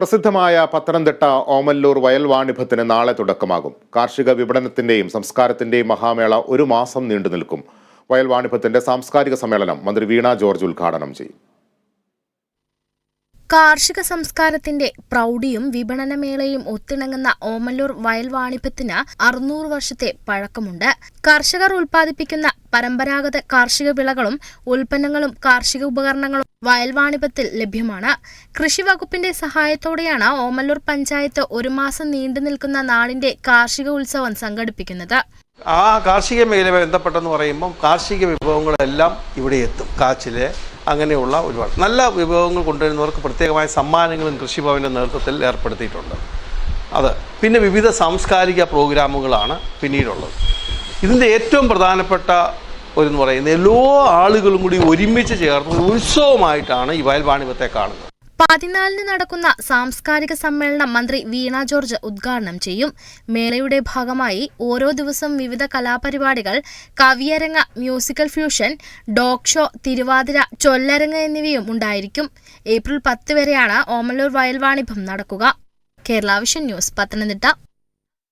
പ്രസിദ്ധമായ പത്തനംതിട്ട ഓമല്ലൂർ വയൽ വാണിഭത്തിന് നാളെ തുടക്കമാകും. കാർഷിക വിപണനത്തിന്റെയും സംസ്കാരത്തിന്റെയും മഹാമേള ഒരു മാസം നീണ്ടു നിൽക്കും. വയൽ വാണിഭത്തിന്റെ സാംസ്കാരിക സമ്മേളനം മന്ത്രി വീണ ജോർജ് ഉദ്ഘാടനം ചെയ്യും. കാർഷിക സംസ്കാരത്തിന്റെ പ്രൗഢിയും വിപണനമേളയും ഒത്തിണങ്ങുന്ന ഓമല്ലൂർ വയൽ വാണിഭത്തിന് അറുന്നൂറ് വർഷത്തെ പഴക്കമുണ്ട്. കർഷകർ ഉൽപ്പാദിപ്പിക്കുന്ന പരമ്പരാഗത കാർഷിക വിളകളും ഉൽപ്പന്നങ്ങളും കാർഷിക ഉപകരണങ്ങളും വയൽവാണിപത്തിൽ ലഭ്യമാണ്. കൃഷി വകുപ്പിന്റെ സഹായത്തോടെയാണ് ഓമല്ലൂർ പഞ്ചായത്ത് ഒരു മാസം നീണ്ടു നിൽക്കുന്ന നാടിന്റെ കാർഷിക ഉത്സവം സംഘടിപ്പിക്കുന്നത്. ആ കാർഷിക മേഖല ബന്ധപ്പെട്ടെന്ന് പറയുമ്പം കാർഷിക വിഭവങ്ങളെല്ലാം ഇവിടെ എത്തും. കാച്ചിൽ അങ്ങനെയുള്ള ഒരുപാട് നല്ല വിഭവങ്ങൾ കൊണ്ടുവരുന്നവർക്ക് പ്രത്യേകമായ സമ്മാനങ്ങളും കൃഷിഭവന്റെ നേതൃത്വത്തിൽ ഏർപ്പെടുത്തിയിട്ടുണ്ട്. അത് പിന്നെ വിവിധ സാംസ്കാരിക പ്രോഗ്രാമുകളാണ് പിന്നീടുള്ളത്. ഇതിന്റെ ഏറ്റവും പ്രധാനപ്പെട്ട ഒരു പറയുന്നത് എല്ലാ ആളുകളും കൂടി ഒരുമിച്ച് ചേർന്ന് ഉത്സവമായിട്ടാണ് ഈ വയൽ വാണിഭത്തെ കാണുന്നത്. പതിനാലിന് നടക്കുന്ന സാംസ്കാരിക സമ്മേളനം മന്ത്രി വീണ ജോർജ് ഉദ്ഘാടനം ചെയ്യും. മേളയുടെ ഭാഗമായി ഓരോ ദിവസം വിവിധ കലാപരിപാടികൾ കവിയരങ്ങ musical fusion dog show Thiruvathira ചൊല്ലരങ്ങ് എന്നിവയും ഉണ്ടായിരിക്കും. ഏപ്രിൽ പത്ത് വരെയാണ് ഓമല്ലൂർ വയൽവാണിഭം നടക്കുക. Kerala vision news Pathanamthitta.